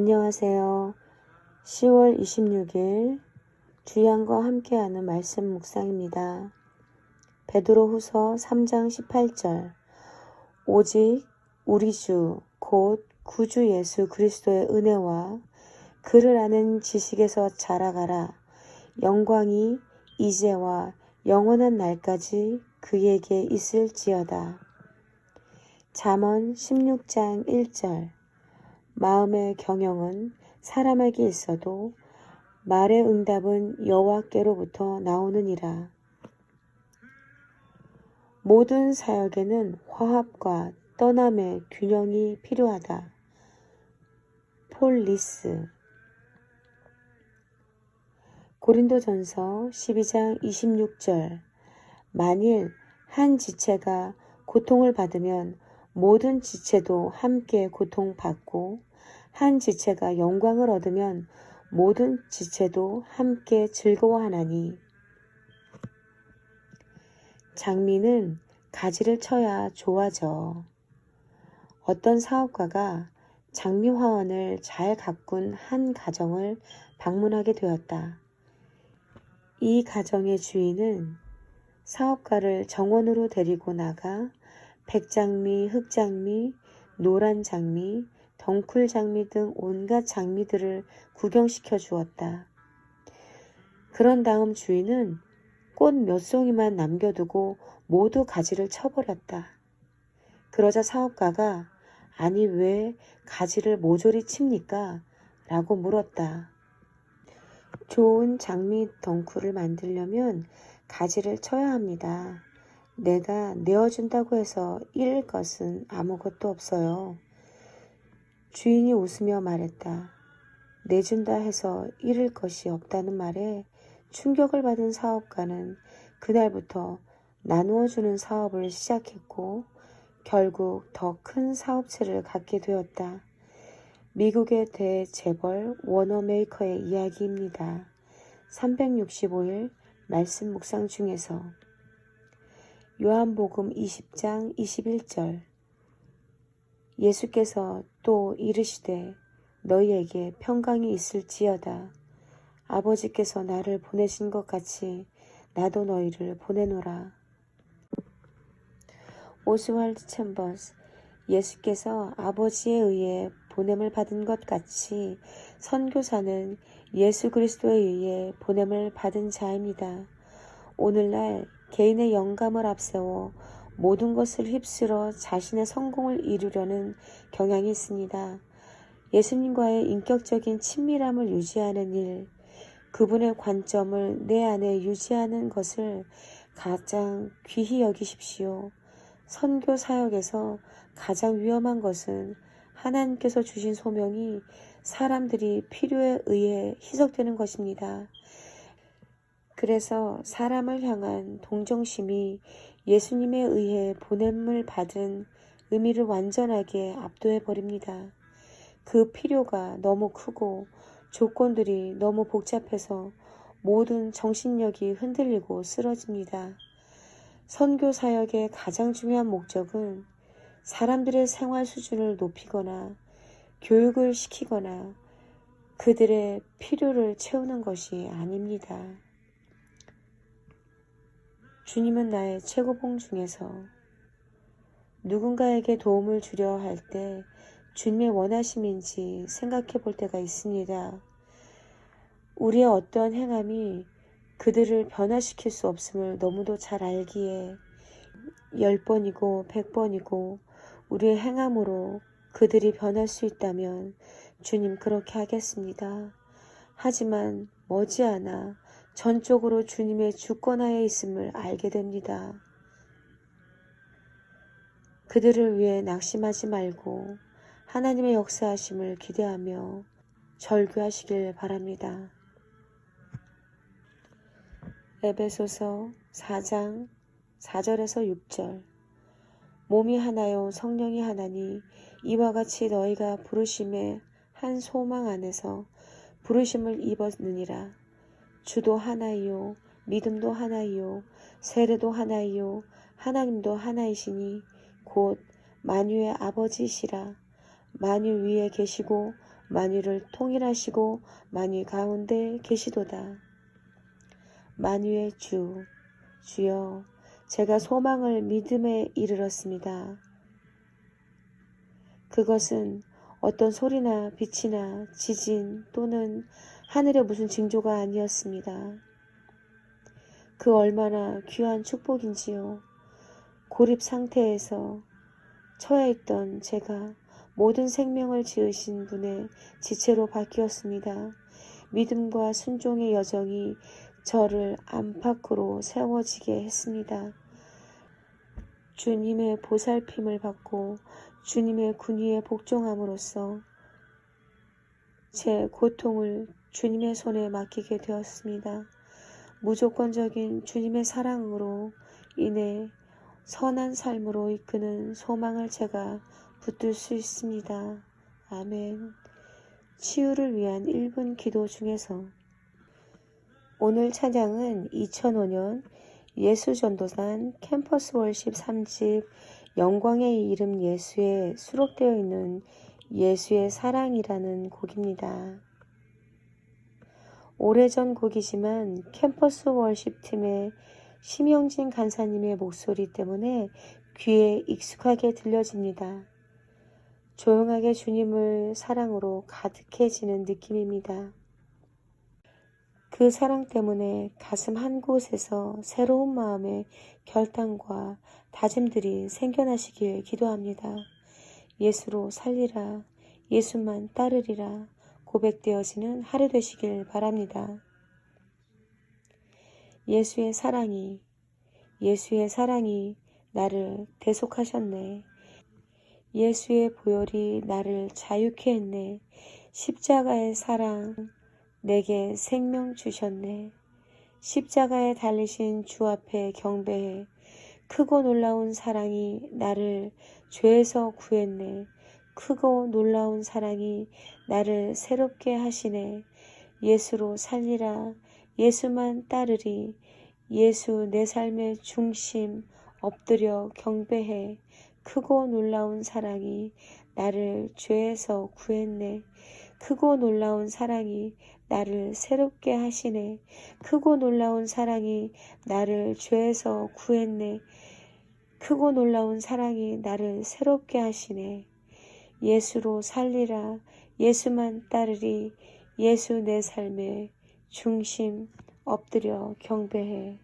안녕하세요. 10월 26일 주양과 함께하는 말씀 묵상입니다. 베드로 후서 3장 18절 오직 우리 주 곧 구주 예수 그리스도의 은혜와 그를 아는 지식에서 자라가라 영광이 이제와 영원한 날까지 그에게 있을지어다. 잠언 16장 1절 마음의 경영은 사람에게 있어도 말의 응답은 여호와께로부터 나오느니라. 모든 사역에는 화합과 떠남의 균형이 필요하다. 폴리스 고린도전서 12장 26절 만일 한 지체가 고통을 받으면 모든 지체도 함께 고통받고 한 지체가 영광을 얻으면 모든 지체도 함께 즐거워하나니 장미는 가지를 쳐야 좋아져. 어떤 사업가가 장미 화원을 잘 가꾼 한 가정을 방문하게 되었다. 이 가정의 주인은 사업가를 정원으로 데리고 나가 백장미, 흑장미, 노란 장미, 덩쿨 장미 등 온갖 장미들을 구경시켜 주었다. 그런 다음 주인은 꽃 몇 송이만 남겨두고 모두 가지를 쳐버렸다. 그러자 사업가가 아니 왜 가지를 모조리 칩니까? 라고 물었다. 좋은 장미 덩쿨을 만들려면 가지를 쳐야 합니다. 내가 내어준다고 해서 잃을 것은 아무것도 없어요. 주인이 웃으며 말했다. 내준다 해서 잃을 것이 없다는 말에 충격을 받은 사업가는 그날부터 나누어주는 사업을 시작했고 결국 더 큰 사업체를 갖게 되었다. 미국의 대재벌 워너메이커의 이야기입니다. 365일 말씀 묵상 중에서 요한복음 20장 21절 예수께서 또 이르시되 너희에게 평강이 있을지어다. 아버지께서 나를 보내신 것 같이 나도 너희를 보내노라. 오스왈드 챔버스 예수께서 아버지에 의해 보냄을 받은 것 같이 선교사는 예수 그리스도에 의해 보냄을 받은 자입니다. 오늘날 개인의 영감을 앞세워 모든 것을 휩쓸어 자신의 성공을 이루려는 경향이 있습니다. 예수님과의 인격적인 친밀함을 유지하는 일, 그분의 관점을 내 안에 유지하는 것을 가장 귀히 여기십시오. 선교 사역에서 가장 위험한 것은 하나님께서 주신 소명이 사람들이 필요에 의해 희석되는 것입니다. 그래서 사람을 향한 동정심이 예수님에 의해 보냄을 받은 의미를 완전하게 압도해 버립니다. 그 필요가 너무 크고 조건들이 너무 복잡해서 모든 정신력이 흔들리고 쓰러집니다. 선교 사역의 가장 중요한 목적은 사람들의 생활 수준을 높이거나 교육을 시키거나 그들의 필요를 채우는 것이 아닙니다. 주님은 나의 최고봉 중에서 누군가에게 도움을 주려 할 때 주님의 원하심인지 생각해 볼 때가 있습니다. 우리의 어떠한 행함이 그들을 변화시킬 수 없음을 너무도 잘 알기에 열 번이고 백 번이고 우리의 행함으로 그들이 변할 수 있다면 주님 그렇게 하겠습니다. 하지만 머지않아 전적으로 주님의 주권하에 있음을 알게 됩니다. 그들을 위해 낙심하지 말고 하나님의 역사하심을 기대하며 절규하시길 바랍니다. 에베소서 4장 4절에서 6절 몸이 하나요 성령이 하나니 이와 같이 너희가 부르심의 한 소망 안에서 부르심을 입었느니라 주도 하나이요 믿음도 하나이요 세례도 하나이요 하나님도 하나이시니 곧 만유의 아버지시라 만유 위에 계시고 만유를 통일하시고 만유 가운데 계시도다. 만유의 주, 주여, 제가 소망을 믿음에 이르렀습니다. 그것은 어떤 소리나 빛이나 지진 또는 하늘의 무슨 징조가 아니었습니다. 그 얼마나 귀한 축복인지요. 고립 상태에서 처해 있던 제가 모든 생명을 지으신 분의 지체로 바뀌었습니다. 믿음과 순종의 여정이 저를 안팎으로 세워지게 했습니다. 주님의 보살핌을 받고 주님의 군위에 복종함으로써 제 고통을 주님의 손에 맡기게 되었습니다. 무조건적인 주님의 사랑으로 인해 선한 삶으로 이끄는 소망을 제가 붙들 수 있습니다. 아멘. 치유를 위한 1분 기도 중에서 오늘 찬양은 2005년 예수전도산 캠퍼스 월십 3집 영광의 이름 예수에 수록되어 있는 예수의 사랑이라는 곡입니다. 오래전 곡이지만 캠퍼스 월십 팀의 심영진 간사님의 목소리 때문에 귀에 익숙하게 들려집니다. 조용하게 주님을 사랑으로 가득해지는 느낌입니다. 그 사랑 때문에 가슴 한 곳에서 새로운 마음의 결단과 다짐들이 생겨나시길 기도합니다. 예수로 살리라, 예수만 따르리라 고백되어지는 하루 되시길 바랍니다. 예수의 사랑이, 예수의 사랑이 나를 대속하셨네. 예수의 보혈이 나를 자유케 했네. 십자가의 사랑, 내게 생명 주셨네. 십자가에 달리신 주 앞에 경배해. 크고 놀라운 사랑이 나를 죄에서 구했네. 크고 놀라운 사랑이 나를 새롭게 하시네. 예수로 살리라. 예수만 따르리. 예수 내 삶의 중심 엎드려 경배해. 크고 놀라운 사랑이 나를 죄에서 구했네. 크고 놀라운 사랑이 나를 새롭게 하시네. 크고 놀라운 사랑이 나를 죄에서 구했네. 크고 놀라운 사랑이 나를 새롭게 하시네. 예수로 살리라. 예수만 따르리. 예수 내 삶의 중심 엎드려 경배해.